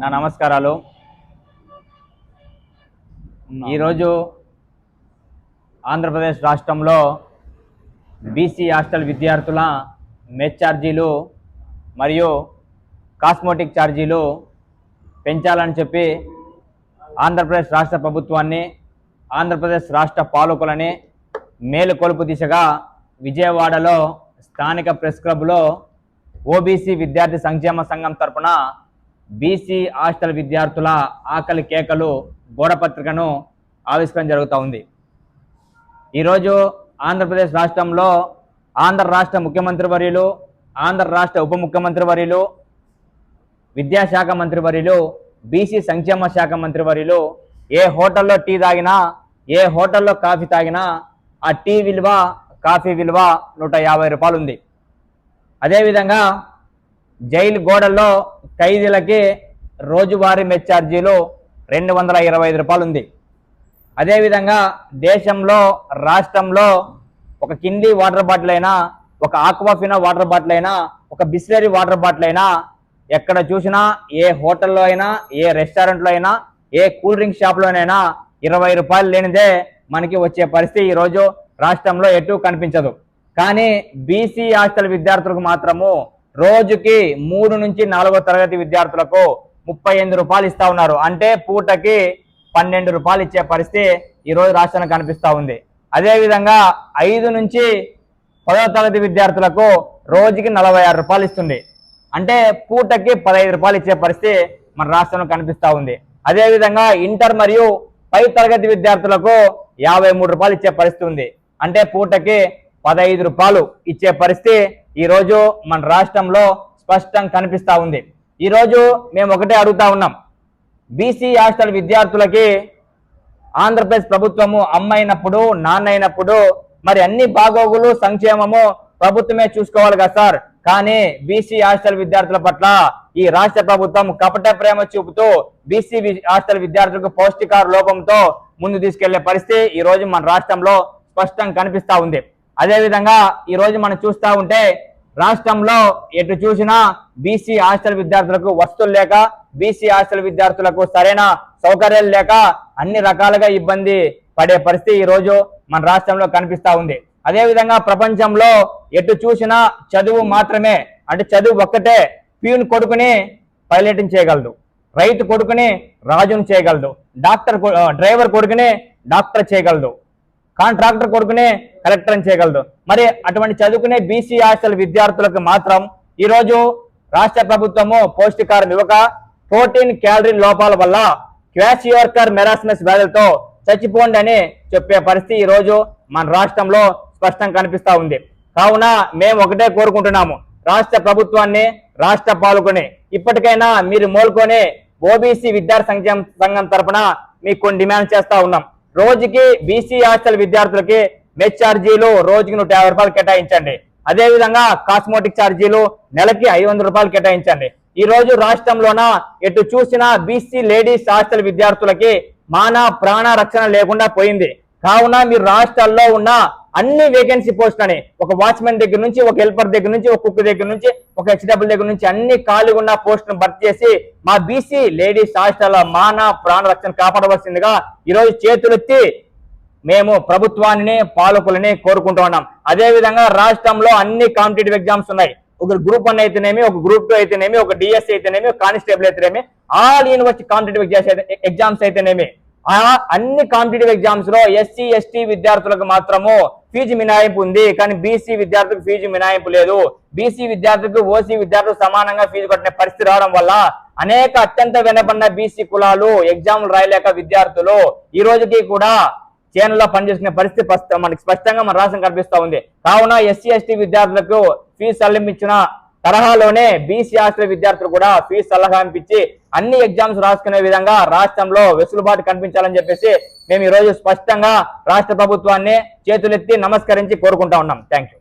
నా నమస్కారాలు. ఈరోజు ఆంధ్రప్రదేశ్ రాష్ట్రంలో బీసీ హాస్టల్ విద్యార్థుల మెస్ ఛార్జీలు మరియు కాస్మోటిక్ ఛార్జీలు పెంచాలని చెప్పి ఆంధ్రప్రదేశ్ రాష్ట్ర ప్రభుత్వాన్ని ఆంధ్రప్రదేశ్ రాష్ట్ర పాలకులని మేలుకొలుపు దిశగా విజయవాడలో స్థానిక ప్రెస్ క్లబ్లో ఓబీసీ విద్యార్థి సంక్షేమ సంఘం తరపున బీసీ హాస్టల్ విద్యార్థుల ఆకలి కేకలు గోడపత్రికను ఆవిష్కరణ జరుగుతూ ఉంది. ఈరోజు ఆంధ్రప్రదేశ్ రాష్ట్రంలో ఆంధ్ర రాష్ట్ర ముఖ్యమంత్రి వర్యులు ఆంధ్ర రాష్ట్ర ఉప ముఖ్యమంత్రి వర్యులు విద్యాశాఖ మంత్రి వర్యులు బీసీ సంక్షేమ శాఖ మంత్రి వర్యులు ఏ హోటల్లో టీ తాగినా ఏ హోటల్లో కాఫీ తాగినా ఆ టీ విలువ కాఫీ విలువ నూట యాభై రూపాయలు ఉంది అదేవిధంగా జైలు గోడల్లో ఖైదీలకి రోజువారీ మెచ్చార్జీలు రెండు వందల ఇరవై ఐదు రూపాయలు ఉంది. అదేవిధంగా దేశంలో రాష్ట్రంలో ఒక కింది వాటర్ బాటిల్ అయినా ఒక ఆక్వాఫినా వాటర్ బాటిల్ అయినా ఒక బిస్లరీ వాటర్ బాటిల్ అయినా ఎక్కడ చూసినా ఏ హోటల్లో అయినా ఏ రెస్టారెంట్లో అయినా ఏ కూల్ డ్రింక్ షాప్లోనైనా ఇరవై రూపాయలు లేనిదే మనకి వచ్చే పరిస్థితి ఈరోజు రాష్ట్రంలో ఎటు కనిపించదు. కానీ బీసీ హాస్టల్ విద్యార్థులకు మాత్రము రోజుకి మూడు నుంచి నాలుగో తరగతి విద్యార్థులకు ముప్పై ఎనిమిది రూపాయలు ఇస్తా ఉన్నారు. అంటే పూటకి పన్నెండు రూపాయలు ఇచ్చే పరిస్థితి ఈ రోజు కనిపిస్తూ ఉంది. అదేవిధంగా ఐదు నుంచి పదవ తరగతి విద్యార్థులకు రోజుకి నలభై ఆరు రూపాయలు ఇస్తుంది. అంటే పూటకి పదహైదు రూపాయలు ఇచ్చే పరిస్థితి మన రాష్ట్రంలో కనిపిస్తూ ఉంది. అదేవిధంగా ఇంటర్ మరియు పై తరగతి విద్యార్థులకు యాభై మూడు రూపాయలు ఇచ్చే పరిస్థితి ఉంది. అంటే పూటకి పదహైదు రూపాయలు ఇచ్చే పరిస్థితి ఈ రోజు మన రాష్ట్రంలో స్పష్టంగా కనిపిస్తా ఉంది. ఈ రోజు మేము ఒకటే అడుగుతా ఉన్నాం. బీసీ హాస్టల్ విద్యార్థులకి ఆంధ్రప్రదేశ్ ప్రభుత్వము అమ్మైనప్పుడు నాన్నైనప్పుడు మరి అన్ని బాగోగులు సంక్షేమము ప్రభుత్వమే చూసుకోవాలి కదా సార్. కానీ బీసీ హాస్టల్ విద్యార్థుల పట్ల ఈ రాష్ట్ర ప్రభుత్వం కపట ప్రేమ చూపుతూ బీసీ హాస్టల్ విద్యార్థులకు పౌష్టికార లోపంతో ముందు తీసుకెళ్ళే పరిస్థితి ఈ రోజు మన రాష్ట్రంలో స్పష్టంగా కనిపిస్తా ఉంది. అదేవిధంగా ఈరోజు ఈ రోజు మనం చూస్తా ఉంటే రాష్ట్రంలో ఎటు చూసినా బీసీ హాస్టల్ విద్యార్థులకు వస్తువులు లేక బీసీ హాస్టల్ విద్యార్థులకు సరైన సౌకర్యాలు లేక అన్ని రకాలుగా ఇబ్బంది పడే పరిస్థితి ఈ రోజు మన రాష్ట్రంలో కనిపిస్తా ఉంది. అదేవిధంగా ప్రపంచంలో ఎటు చూసినా చదువు మాత్రమే అంటే చదువు ఒక్కటే ప్యూన్ కొడుకుని పైలటింగ్ చేయగలదు. రైతు కొడుకుని రాజును చేయగలదు. డాక్టర్ డ్రైవర్ కొడుకుని డాక్టర్ చేయగలదు. కాంట్రాక్టర్ కొడుకునే కలెక్టర్ అని చేయగలదు. మరి అటువంటి చదువుకునే బీసీ హాస్టల్ విద్యార్థులకు మాత్రం ఈరోజు రాష్ట్ర ప్రభుత్వము పౌష్టికారం ఇవ్వక ప్రోటీన్ క్యాలరీ లోపాల వల్ల క్వాసియోర్కర్ మెరాస్మస్ వ్యాధులతో చచ్చిపోండి అని చెప్పే పరిస్థితి ఈ రోజు మన రాష్ట్రంలో స్పష్టంగా కనిపిస్తూ ఉంది. కావున మేము ఒకటే కోరుకుంటున్నాము. రాష్ట్ర ప్రభుత్వాన్ని రాష్ట్ర పాలకుని ఇప్పటికైనా మీరు మోల్కొని ఓబీసీ విద్యార్థి సంఘం సంఘం తరఫున మీకు కొన్ని డిమాండ్ చేస్తా ఉన్నాం. రోజుకి బీసీ హాస్టల్ విద్యార్థులకి మెస్ ఛార్జీలు రోజుకి నూట యాభై రూపాయలు కేటాయించండి. అదే విధంగా కాస్మోటిక్ ఛార్జీలు నెలకి ఐదు వందల రూపాయలు కేటాయించండి. ఈ రోజు రాష్ట్రంలోన ఎటు చూసినా బీసీ లేడీస్ హాస్టల్ విద్యార్థులకి మాన ప్రాణ రక్షణ లేకుండా పోయింది. కావున మీరు రాష్ట్రాల్లో ఉన్న అన్ని వేకెన్సీ పోస్టులని ఒక వాచ్మెన్ దగ్గర నుంచి ఒక హెల్పర్ దగ్గర నుంచి ఒక కుక్ దగ్గర నుంచి ఒక హెచ్డబ్ల్యూ దగ్గర నుంచి అన్ని ఖాళీగా ఉన్న పోస్టులను భర్తీ చేసి మా బీసీ లేడీస్ హాస్టల్ మాన ప్రాణ రక్షణ కాపాడవలసిందిగా ఈరోజు చేతులెత్తి మేము ప్రభుత్వాన్ని పాలకులని కోరుకుంటూ ఉన్నాం. అదే విధంగా రాష్ట్రంలో అన్ని కాంపిటేటివ్ ఎగ్జామ్స్ ఉన్నాయి. ఒక గ్రూప్ వన్ అయితేనేమి ఒక గ్రూప్ టూ అయితేనేమి ఒక డిఎస్సీ అయితేనేమి కానిస్టేబుల్ అయితేనేమి ఆల్ యూనివర్సిటీ కాంపిటేటివ్ ఎగ్జామ్స్ అయితేనేమి అన్ని కాంపిటేటివ్ ఎగ్జామ్స్లో ఎస్సీ ఎస్టీ విద్యార్థులకు మాత్రము ఫీజు మినాయింపు ఉంది. కానీ బీసీ విద్యార్థులకు ఫీజు మినాయింపు లేదు. బీసీ విద్యార్థులకు ఓసీ విద్యార్థులకు సమానంగా ఫీజు కట్టిన పరిస్థితి రావడం వల్ల అనేక అత్యంత వెనబడిన బీసీ కులాలు ఎగ్జామ్లు రాయలేక విద్యార్థులు ఈ రోజుకి కూడా చేనులో పనిచేసిన పరిస్థితి మనకి స్పష్టంగా మన రాష్ట్రం కనిపిస్తా ఉంది. కావున ఎస్సీ ఎస్టీ విద్యార్థులకు ఫీజు సల్లింపించిన తరహాలోనే బీసీ హాస్టల్ విద్యార్థులు కూడా ఫీజు సలహా ఇప్పించి అన్ని ఎగ్జామ్స్ రాసుకునే విధంగా రాష్ట్రంలో వెసులుబాటు కనిపించాలని చెప్పేసి మేము ఈ రోజు స్పష్టంగా రాష్ట్ర ప్రభుత్వాన్ని చేతులెత్తి నమస్కరించి కోరుకుంటా ఉన్నాం. Thank you